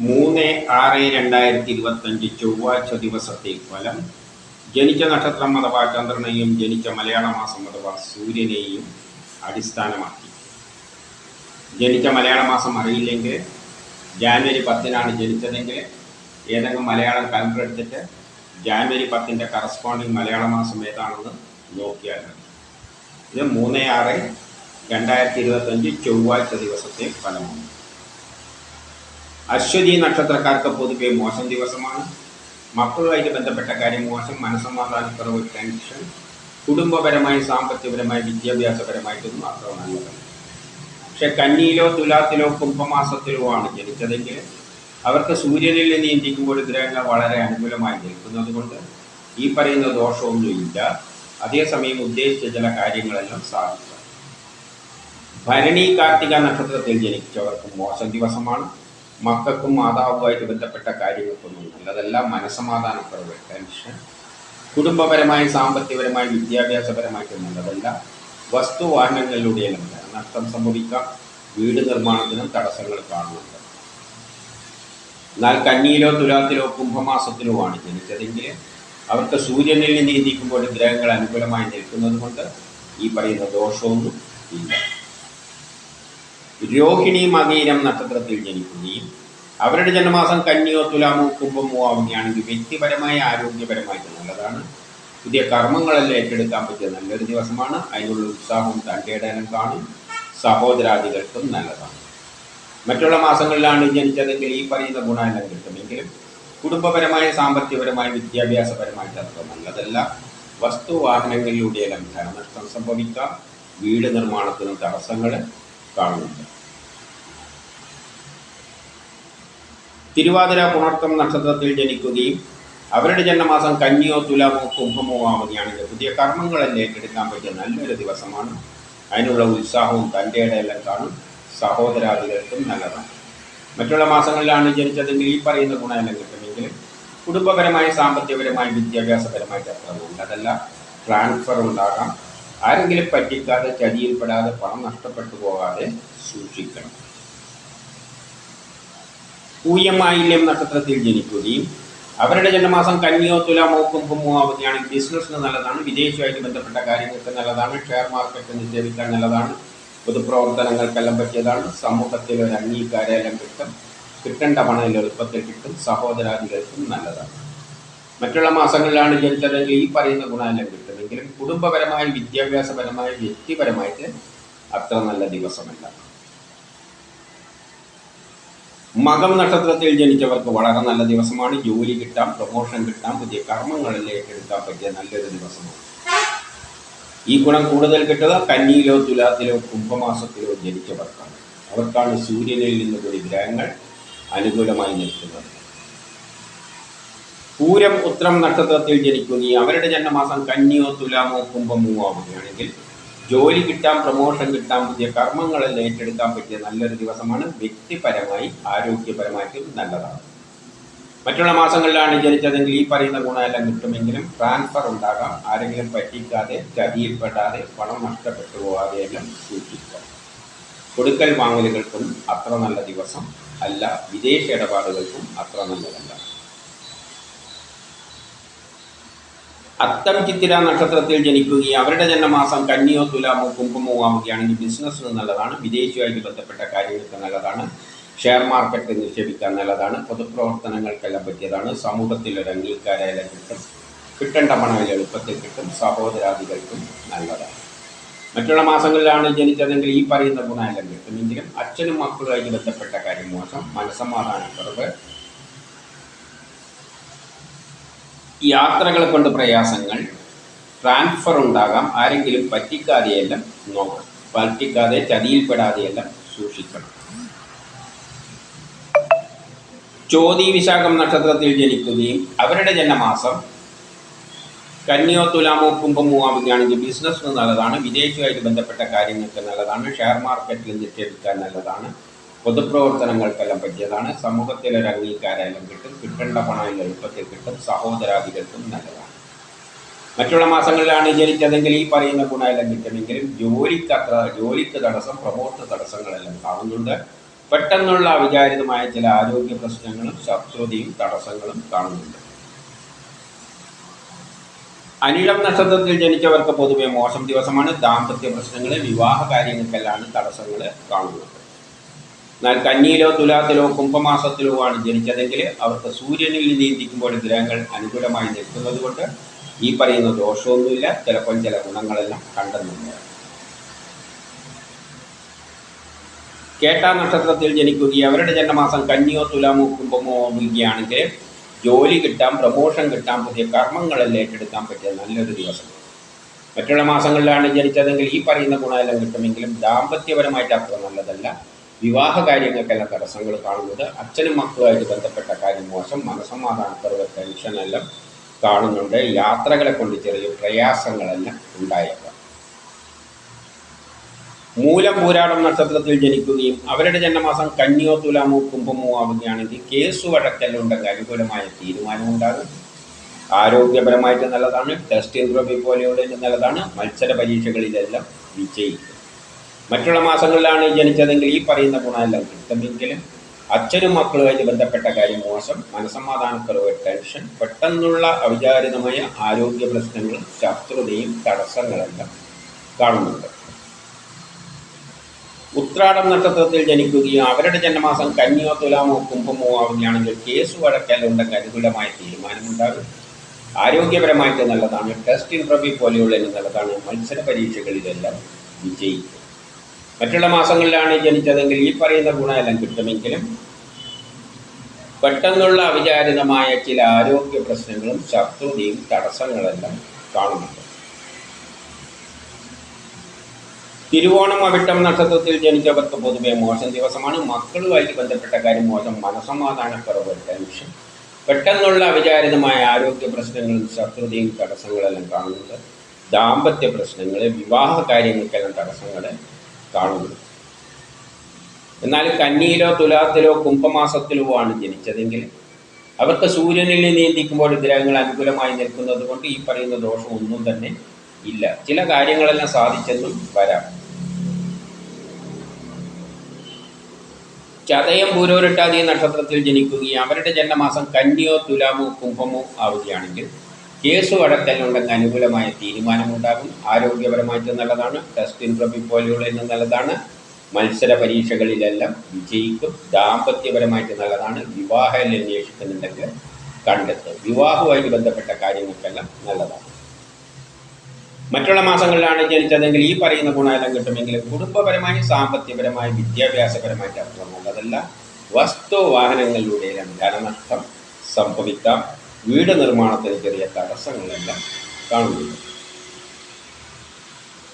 മൂന്ന് ആറ് രണ്ടായിരത്തി ഇരുപത്തഞ്ച് ചൊവ്വാഴ്ച ദിവസത്തെ ഫലം ജനിച്ച നക്ഷത്രം അഥവാ ചന്ദ്രനെയും ജനിച്ച മലയാള മാസം അഥവാ സൂര്യനെയും അടിസ്ഥാനമാക്കി. ജനിച്ച മലയാള മാസം അറിയില്ലെങ്കിൽ ജാനുവരി പത്തിനാണ് ജനിച്ചതെങ്കിൽ ഏതെങ്കിലും മലയാളം കലണ്ടർ എടുത്തിട്ട് ജാനുവരി പത്തിന്റെ കറസ്പോണ്ടിങ് മലയാള മാസം ഏതാണെന്ന് നോക്കിയാൽ മതി. ഇത് മൂന്ന് ആറ് രണ്ടായിരത്തി ഇരുപത്തഞ്ച് ചൊവ്വാഴ്ച ദിവസത്തെ ഫലമാണ്. അശ്വതി നക്ഷത്രക്കാർക്ക് പൊതുവെ മോശം ദിവസമാണ്. മക്കളുമായിട്ട് ബന്ധപ്പെട്ട കാര്യം മോശം. മനസ്സമാധാനക്കുറവ് ടെൻഷൻ. കുടുംബപരമായി സാമ്പത്തികപരമായി വിദ്യാഭ്യാസപരമായിട്ടൊന്നും അത്ര നല്ലതല്ല പക്ഷെ കന്നിയിലോ തുലാത്തിലോ കുംഭമാസത്തിലോ ആണ് ജനിച്ചതെങ്കിൽ അവർക്ക് സൂര്യനിൽ നിന്ന് ഇന്ത്യക്കുമ്പോൾ ഗ്രഹങ്ങൾ വളരെ അനുകൂലമായി നിൽക്കുന്നത് കൊണ്ട് ഈ പറയുന്ന ദോഷമൊന്നുമില്ല. അതേസമയം ഉദ്ദേശിച്ച ചില കാര്യങ്ങളെല്ലാം സാധിക്കും ഭരണി കാർത്തിക നക്ഷത്രത്തിൽ ജനിച്ചവർക്ക് മോശം ദിവസമാണ്. മക്കൾക്കും മാതാവുമായിട്ട് ബന്ധപ്പെട്ട കാര്യങ്ങൾക്കൊന്നും അതെല്ലാം മനസ്സമാധാനക്കുറവ് ടെൻഷൻ കുടുംബപരമായി സാമ്പത്തികപരമായി വിദ്യാഭ്യാസപരമായിട്ട് നല്ലതല്ല വസ്തുവാഹനങ്ങളിലൂടെയെല്ലാം നഷ്ടം സംഭവിക്കാം വീട് നിർമ്മാണത്തിനും തടസ്സങ്ങൾ കാണുന്നുണ്ട്. എന്നാൽ കന്നിയിലോ തുലാത്തിലോ കുംഭമാസത്തിലോ ആണ് ജനിച്ചതെങ്കിൽ അവർക്ക് സൂര്യനിൽ നിന്ന് ഗ്രഹങ്ങൾ അനുകൂലമായി നിൽക്കുന്നത് കൊണ്ട് ഈ പറയുന്ന ദോഷമൊന്നും ഇല്ല. രോഹിണി മകീരം നക്ഷത്രത്തിൽ ജനിക്കുകയും അവരുടെ ജന്മമാസം കന്നിയോ തുലാമോ കുംഭമോ ആവുകയാണെങ്കിൽ വ്യക്തിപരമായ ആരോഗ്യപരമായിട്ട് നല്ലതാണ്. പുതിയ കർമ്മങ്ങളെല്ലാം ഏറ്റെടുക്കാൻ പറ്റിയ നല്ലൊരു ദിവസമാണ്. അതിനുള്ള ഉത്സാഹവും തണ്ടേടാനും കാണും. സഹോദരാദികൾക്കും നല്ലതാണ്. മറ്റുള്ള മാസങ്ങളിലാണ് ജനിച്ചതെങ്കിൽ ഈ പറയുന്ന ഗുണമെല്ലാം കിട്ടുമെങ്കിലും കുടുംബപരമായ സാമ്പത്തികപരമായ വിദ്യാഭ്യാസപരമായിട്ട് അത്ര നല്ലതല്ല. വസ്തു വാഹനങ്ങളിലൂടെയെല്ലാം ധനനഷ്ടം സംഭവിക്കാം. വീട് നിർമ്മാണത്തിനും തടസ്സങ്ങൾ കാണുന്നുണ്ട് തിരുവാതിര പുണർത്തം നക്ഷത്രത്തിൽ ജനിക്കുകയും അവരുടെ ജന്മമാസം കന്നിയോ തുലാമോ കുംഭമോ ആവുകയാണെങ്കിൽ പുതിയ കർമ്മങ്ങളല്ലേ ഏറ്റെടുക്കാൻ പറ്റിയ നല്ലൊരു ദിവസമാണ്. അതിനുള്ള ഉത്സാഹവും തന്റെ ഇടയെല്ലാം കാണും. സഹോദരാദികൾക്കും നല്ലതാണ്. മറ്റുള്ള മാസങ്ങളിലാണ് ജനിച്ചതെങ്കിൽ ഈ പറയുന്ന ഗുണമെല്ലാം കിട്ടുമെങ്കിൽ കുടുംബപരമായി സാമ്പത്തികപരമായി വിദ്യാഭ്യാസപരമായിട്ട് അത്ര നല്ലതല്ല. ട്രാൻസ്ഫർ ഉണ്ടാകാം. ആരെങ്കിലും പറ്റിക്കാതെ ചതിയിൽപ്പെടാതെ പണം നഷ്ടപ്പെട്ടു പോകാതെ സൂക്ഷിക്കണം. പൂയമായില്യം നക്ഷത്രത്തിൽ ജനിക്കുകയും അവരുടെ ജന്മമാസം കന്നിയോ തുലാമോ കുംഭമോ ആവുകയാണെങ്കിൽ ബിസിനസ്സിന് നല്ലതാണ് വിദേശമായിട്ട് ബന്ധപ്പെട്ട കാര്യങ്ങൾക്ക് നല്ലതാണ് ഷെയർ മാർക്കറ്റ് നിക്ഷേപിക്കാൻ നല്ലതാണ് പൊതുപ്രവർത്തനങ്ങൾക്കെല്ലാം പറ്റിയതാണ് സമൂഹത്തിൽ ഒരു അംഗീകാരമെല്ലാം കിട്ടും കിട്ടേണ്ട പണം എളുപ്പത്തിൽ കിട്ടും സഹോദരാദികൾക്കും നല്ലതാണ്. മറ്റുള്ള മാസങ്ങളിലാണ് ജനിച്ചതെങ്കിൽ ഈ പറയുന്ന ഗുണമെല്ലാം കിട്ടുമെങ്കിലും കുടുംബപരമായി വിദ്യാഭ്യാസപരമായും വ്യക്തിപരമായിട്ട് അത്ര നല്ല ദിവസമല്ല. മകം നക്ഷത്രത്തിൽ ജനിച്ചവർക്ക് വളരെ നല്ല ദിവസമാണ്. ജോലി കിട്ടാം പ്രൊമോഷൻ കിട്ടാം പുതിയ കർമ്മങ്ങളിലേക്ക് എടുക്കാൻ പറ്റിയ നല്ലൊരു ദിവസമാണ്. ഈ ഗുണം കൂടുതൽ കിട്ടുക കന്നിയിലോ തുലാത്തിലോ കുംഭമാസത്തിലോ ജനിച്ചവർക്കാണ്. അവർക്കാണ് സൂര്യനിൽ നിന്ന് കൂടി ഗ്രഹങ്ങൾ അനുകൂലമായി നിൽക്കുന്നത്. പൂരം ഉത്രം നക്ഷത്രത്തിൽ ജനിക്കുകയും അവരുടെ ജന്മമാസം കന്നിയോ തുലാമോ കുംഭമോ ആവുകയാണെങ്കിൽ ജോലി കിട്ടാൻ പ്രൊമോഷൻ കിട്ടാൻ പുതിയ കർമ്മങ്ങളെല്ലാം ഏറ്റെടുക്കാൻ പറ്റിയ നല്ലൊരു ദിവസമാണ്. വ്യക്തിപരമായി ആരോഗ്യപരമായിട്ടും നല്ലതാണ്. മറ്റുള്ള മാസങ്ങളിലാണ് ജനിച്ചതെങ്കിൽ ഈ പറയുന്ന ഗുണമെല്ലാം കിട്ടുമെങ്കിലും ട്രാൻസ്ഫർ ഉണ്ടാകാം. ആരെങ്കിലും പറ്റിക്കാതെ ചതിയിൽപ്പെടാതെ പണം നഷ്ടപ്പെട്ടു പോകാതെ എല്ലാം സൂക്ഷിക്കുക കൊടുക്കൽ വാങ്ങലുകൾക്കും അത്ര നല്ല ദിവസം അല്ല. വിദേശ ഇടപാടുകൾക്കും അത്ര നല്ലതല്ല. അത്തം ചിത്തിര നക്ഷത്രത്തിൽ ജനിക്കുകയും അവരുടെ ജന്മമാസം കന്നിയോ തുലാമോ കുംഭമോ ആവുകയാണെങ്കിൽ ബിസിനസ്സിന് നല്ലതാണ്. വിദേശിയുമായി ബന്ധപ്പെട്ട കാര്യങ്ങൾക്ക് നല്ലതാണ്. ഷെയർ മാർക്കറ്റ് നിക്ഷേപിക്കാൻ നല്ലതാണ്. പൊതുപ്രവർത്തനങ്ങൾക്കെല്ലാം പറ്റിയതാണ്. സമൂഹത്തിൽ ഒരു അംഗീകാരമെല്ലാം കിട്ടും. കിട്ടേണ്ട പണം എളുപ്പത്തിൽ കിട്ടും. സഹോദരാദികൾക്കും നല്ലതാണ്. മറ്റുള്ള മാസങ്ങളിലാണ് ജനിച്ചതെങ്കിൽ ഈ പറയുന്ന ഗുണമെല്ലാം കിട്ടുമെങ്കിലും അച്ഛനും മക്കളുമായി ബന്ധപ്പെട്ട കാര്യം മോശം. മനസ്സമാധാനക്കുറവ്. യാത്രകളെ കൊണ്ട് പ്രയാസങ്ങൾ ട്രാൻസ്ഫർ ഉണ്ടാകാം ആരെങ്കിലും പറ്റിക്കാതെയെല്ലാം നോക്കണം. പറ്റിക്കാതെ ചതിയിൽപ്പെടാതെയെല്ലാം സൂക്ഷിക്കണം. ചോതി വിശാഖം നക്ഷത്രത്തിൽ ജനിക്കുകയും അവരുടെ ജന്മമാസം കന്യോ തുലാമോ കുംഭമോ ആവുകയാണെങ്കിൽ ബിസിനസ്സിന് നല്ലതാണ് വിദേശവുമായിട്ട് ബന്ധപ്പെട്ട കാര്യങ്ങൾക്ക് നല്ലതാണ് ഷെയർ മാർക്കറ്റിൽ നിക്ഷേപിക്കാൻ നല്ലതാണ്. പൊതുപ്രവർത്തനങ്ങൾക്കെല്ലാം പറ്റിയതാണ്. സമൂഹത്തിൽ ഒരു അംഗീകാരമെല്ലാം കിട്ടും കിട്ടേണ്ട പണം എളുപ്പത്തിൽ കിട്ടും സഹോദരാദികൾക്കും നല്ലതാണ്. മറ്റുള്ള മാസങ്ങളിലാണ് ജനിച്ചതെങ്കിൽ ഈ പറയുന്ന ഗുണമെല്ലാം കിട്ടുമെങ്കിലും ജോലിക്ക് അത്ര ജോലിക്ക് തടസ്സം പ്രമോട്ട് തടസ്സങ്ങളെല്ലാം കാണുന്നുണ്ട്. പെട്ടെന്നുള്ള അവിചാരിതമായ ചില ആരോഗ്യ പ്രശ്നങ്ങളും ശത്രുതയും തടസ്സങ്ങളും കാണുന്നുണ്ട്. അനിഴം നക്ഷത്രത്തിൽ ജനിച്ചവർക്ക് പൊതുവെ മോശം ദിവസമാണ്. ദാമ്പത്യ പ്രശ്നങ്ങൾ വിവാഹ കാര്യങ്ങൾക്കെല്ലാം തടസ്സങ്ങൾ കാണുന്നത് എന്നാൽ കന്നിയിലോ തുലാത്തിലോ കുംഭമാസത്തിലോ ആണ് ജനിച്ചതെങ്കിൽ അവർക്ക് സൂര്യനിൽ നീന്തിക്കുമ്പോൾ ഗ്രഹങ്ങൾ അനുകൂലമായി നിൽക്കുന്നത് കൊണ്ട് ഈ പറയുന്ന ദോഷമൊന്നുമില്ല. ചിലപ്പോൾ ചില ഗുണങ്ങളെല്ലാം കണ്ടെന്നുണ്ട്. കേട്ടാ നക്ഷത്രത്തിൽ ജനിക്കുകയും അവരുടെ ജന്മമാസം കന്നിയോ തുലാമോ കുംഭമോ ആവുകയാണെങ്കിൽ ജോലി കിട്ടാം പ്രമോഷൻ കിട്ടാം പുതിയ കർമ്മങ്ങളെല്ലാം ഏറ്റെടുക്കാൻ പറ്റിയ നല്ലൊരു ദിവസം. മറ്റുള്ള മാസങ്ങളിലാണ് ജനിച്ചതെങ്കിൽ ഈ പറയുന്ന ഗുണമെല്ലാം കിട്ടുമെങ്കിലും ദാമ്പത്യപരമായിട്ട് അത്ര നല്ലതല്ല. വിവാഹ കാര്യങ്ങൾക്കെല്ലാം തടസ്സങ്ങൾ കാണുന്നത് അച്ഛനും മക്കളുമായിട്ട് ബന്ധപ്പെട്ട കാര്യം മോശം. മനസ്സമാധാനക്കുറവ് ടെൻഷനെല്ലാം കാണുന്നുണ്ട്. യാത്രകളെ കൊണ്ട് ചെറിയ പ്രയാസങ്ങളെല്ലാം ഉണ്ടായേക്കാം. മൂലം പൂരാടം നക്ഷത്രത്തിൽ ജനിക്കുകയും അവരുടെ ജന്മമാസം കന്യോ തുലാമോ കുംഭമോ ആവുകയാണെങ്കിൽ കേസ് വഴക്കലുണ്ടെങ്കിൽ അനുകൂലമായ തീരുമാനമുണ്ടാകും ആരോഗ്യപരമായിട്ട് നല്ലതാണ്. ടെസ്റ്റ് ഇൻട്രോബി പോലെയുള്ള നല്ലതാണ്. മത്സര പരീക്ഷകളിലെല്ലാം വിജയിക്കും. മറ്റുള്ള മാസങ്ങളിലാണ് ജനിച്ചതെങ്കിൽ ഈ പറയുന്ന ഗുണമെല്ലാം കിട്ടുമെങ്കിലും അച്ഛനും മക്കളുമായിട്ട് ബന്ധപ്പെട്ട കാര്യം മോശം മനസമാധാനക്കുറവ് ടെൻഷൻ പെട്ടെന്നുള്ള അവിചാരിതമായ ആരോഗ്യ പ്രശ്നങ്ങളും ശത്രുതയും തടസ്സങ്ങളെല്ലാം കാണുന്നുണ്ട്. ഉത്രാടം നക്ഷത്രത്തിൽ ജനിക്കുകയും അവരുടെ ജന്മമാസം കന്യോ തുലാമോ കുംഭമോ ആവുകയാണെങ്കിൽ കേസ് വഴക്കലുണ്ടെങ്കിൽ അനുകൂലമായ തീരുമാനമുണ്ടാകും. ആരോഗ്യപരമായിട്ട് നല്ലതാണ് ടെസ്റ്റ് ഇൻട്രവ്യൂ പോലെയുള്ള നല്ലതാണ് മത്സര പരീക്ഷകളിലെല്ലാം വിജയിക്കും. മറ്റുള്ള മാസങ്ങളിലാണ് ജനിച്ചതെങ്കിൽ ഈ പറയുന്ന ഗുണമെല്ലാം കിട്ടുമെങ്കിലും പെട്ടെന്നുള്ള അവിചാരിതമായ ചില ആരോഗ്യ പ്രശ്നങ്ങളും ശത്രുതയും തടസ്സങ്ങളെല്ലാം കാണുന്നുണ്ട്. തിരുവോണം അവിട്ടം നക്ഷത്രത്തിൽ ജനിച്ചവർക്ക് പൊതുവെ മോശം ദിവസമാണ്. മക്കളുമായിട്ട് ബന്ധപ്പെട്ട കാര്യം മോശം. മനസമാധാനക്കുറവ് ടെൻഷൻ. പെട്ടെന്നുള്ള അവിചാരിതമായ ആരോഗ്യ പ്രശ്നങ്ങളും ശത്രുതയും തടസ്സങ്ങളെല്ലാം കാണുന്നുണ്ട്. ദാമ്പത്യ പ്രശ്നങ്ങൾ വിവാഹ കാര്യങ്ങൾക്കെല്ലാം തടസ്സങ്ങൾ കാണുന്നു എന്നാൽ കന്നിയിലോ തുലാത്തിലോ കുംഭമാസത്തിലോ ആണ് ജനിച്ചതെങ്കിൽ അവർക്ക് സൂര്യനിൽ നിയന്ത്രിക്കുമ്പോൾ ഗ്രഹങ്ങൾ അനുകൂലമായി നിൽക്കുന്നത് കൊണ്ട് ഈ പറയുന്ന ദോഷം ഒന്നും തന്നെ ഇല്ല. ചില കാര്യങ്ങളെല്ലാം സാധിച്ചെന്നും വരാം. ചതയം പൂരോരട്ടാതി നക്ഷത്രത്തിൽ ജനിക്കുകയും അവരുടെ ജന്മമാസം കന്നിയോ തുലാമോ കുംഭമോ ആവുകയാണെങ്കിൽ കേസ് വഴക്കലുണ്ടെങ്കിൽ അനുകൂലമായ തീരുമാനമുണ്ടാകും. ആരോഗ്യപരമായിട്ട് നല്ലതാണ്. ടെസ്റ്റിൻ ഇൻട്രവ്യൂ പോലെയുള്ള ഇന്ന് നല്ലതാണ്. മത്സര പരീക്ഷകളിലെല്ലാം വിജയിക്കും. ദാമ്പത്യപരമായിട്ട് നല്ലതാണ്. വിവാഹം അന്വേഷിക്കുന്നുണ്ടെങ്കിൽ കണ്ടെത്തും. വിവാഹവുമായി ബന്ധപ്പെട്ട കാര്യങ്ങൾക്കെല്ലാം നല്ലതാണ്. മറ്റുള്ള മാസങ്ങളിലാണ് ജനിച്ചതെങ്കിൽ ഈ പറയുന്ന ഗുണമെല്ലാം കിട്ടുമെങ്കിലും കുടുംബപരമായി സാമ്പത്തികപരമായി വിദ്യാഭ്യാസപരമായിട്ട് അത്ര നല്ലതല്ല വസ്തു വാഹനങ്ങളിലൂടെയെല്ലാം ധനനഷ്ടം സംഭവിക്കാം. വീട് നിർമ്മാണത്തിന് ചെറിയ തടസ്സങ്ങളെല്ലാം കാണുന്നുണ്ട്.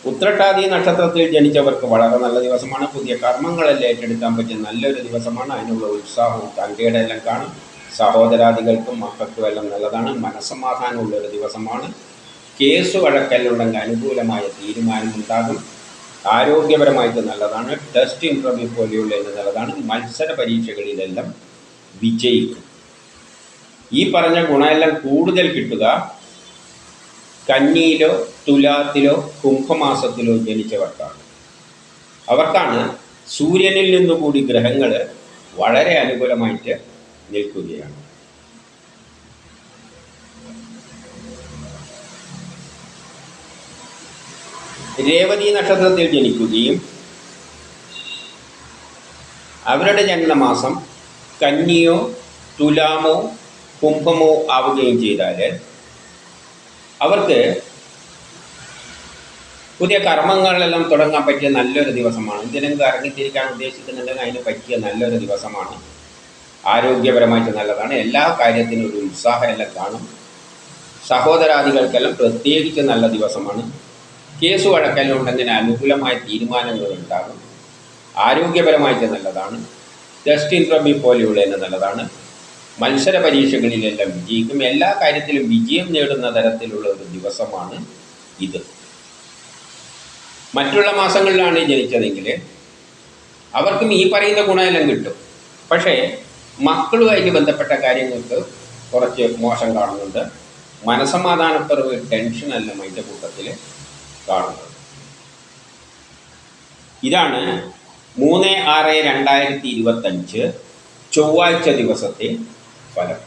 ഉത്രട്ടാതി നക്ഷത്രത്തിൽ ജനിച്ചവർക്ക് വളരെ നല്ല ദിവസമാണ്. പുതിയ കർമ്മങ്ങളെല്ലാം ഏറ്റെടുക്കാൻ പറ്റിയ നല്ലൊരു ദിവസമാണ്. അതിനുള്ള ഉത്സാഹവും തങ്കയുടെ എല്ലാം കാണും. സഹോദരാദികൾക്കും മക്കൾക്കും എല്ലാം നല്ലതാണ്. മനസ്സമാധാനമുള്ള ഒരു ദിവസമാണ്. കേസ് വഴക്കല്ലുണ്ടെങ്കിൽ അനുകൂലമായ തീരുമാനമുണ്ടാകും. ആരോഗ്യപരമായിട്ട് നല്ലതാണ്. ടെസ്റ്റ് ഇന്റർവ്യൂ പോലെയുള്ള നല്ലതാണ്. മത്സര പരീക്ഷകളിലെല്ലാം വിജയിക്കും. ഈ പറഞ്ഞ ഗുണമെല്ലാം കൂടുതൽ കിട്ടുക കന്നിയിലോ തുലാത്തിലോ കുംഭമാസത്തിലോ ജനിച്ചവർക്കാണ് അവർക്കാണ് സൂര്യനിൽ നിന്നുകൂടി ഗ്രഹങ്ങൾ വളരെ അനുകൂലമായിട്ട് നിൽക്കുകയാണ്. രേവതി നക്ഷത്രത്തിൽ ജനിക്കുകയും അവരുടെ ജനനമാസം കന്നിയോ തുലാമോ കുംഭമോ ആവുകയും ചെയ്താൽ അവർക്ക് പുതിയ കർമ്മങ്ങളെല്ലാം തുടങ്ങാൻ പറ്റിയ നല്ലൊരു ദിവസമാണ്. എന്തിനെങ്കിലും ഇറങ്ങിത്തിരിക്കാൻ ഉദ്ദേശിക്കുന്നുണ്ടെങ്കിൽ അതിന് പറ്റിയ നല്ലൊരു ദിവസമാണ്. ആരോഗ്യപരമായിട്ട് നല്ലതാണ്. എല്ലാ കാര്യത്തിനും ഒരു ഉത്സാഹം എല്ലാം കാണും. സഹോദരാദികൾക്കെല്ലാം പ്രത്യേകിച്ച് നല്ല ദിവസമാണ്. കേസ് വഴക്കെല്ലാം ഉണ്ടെങ്കിൽ അനുകൂലമായ തീരുമാനങ്ങൾ ഉണ്ടാകും. ആരോഗ്യപരമായിട്ട് നല്ലതാണ്. ജസ്റ്റിൻ റബി പോലെയുള്ള നല്ലതാണ്. മത്സര പരീക്ഷകളിലെല്ലാം വിജയിക്കും. എല്ലാ കാര്യത്തിലും വിജയം നേടുന്ന തരത്തിലുള്ള ഒരു ദിവസമാണ് ഇത്. മറ്റുള്ള മാസങ്ങളിലാണ് ജനിച്ചതെങ്കിൽ അവർക്കും ഈ പറയുന്ന ഗുണമെല്ലാം കിട്ടും. പക്ഷേ മക്കളുമായിട്ട് ബന്ധപ്പെട്ട കാര്യങ്ങൾക്ക് കുറച്ച് മോശം കാണുന്നുണ്ട്. മനസമാധാനപ്പുറവ് ടെൻഷനെല്ലാം അതിന്റെ കൂട്ടത്തിൽ കാണുന്നത്. ഇതാണ് മൂന്ന് ആറ് രണ്ടായിരത്തി ഇരുപത്തഞ്ച് ചൊവ്വാഴ്ച ദിവസത്തെ ഫലം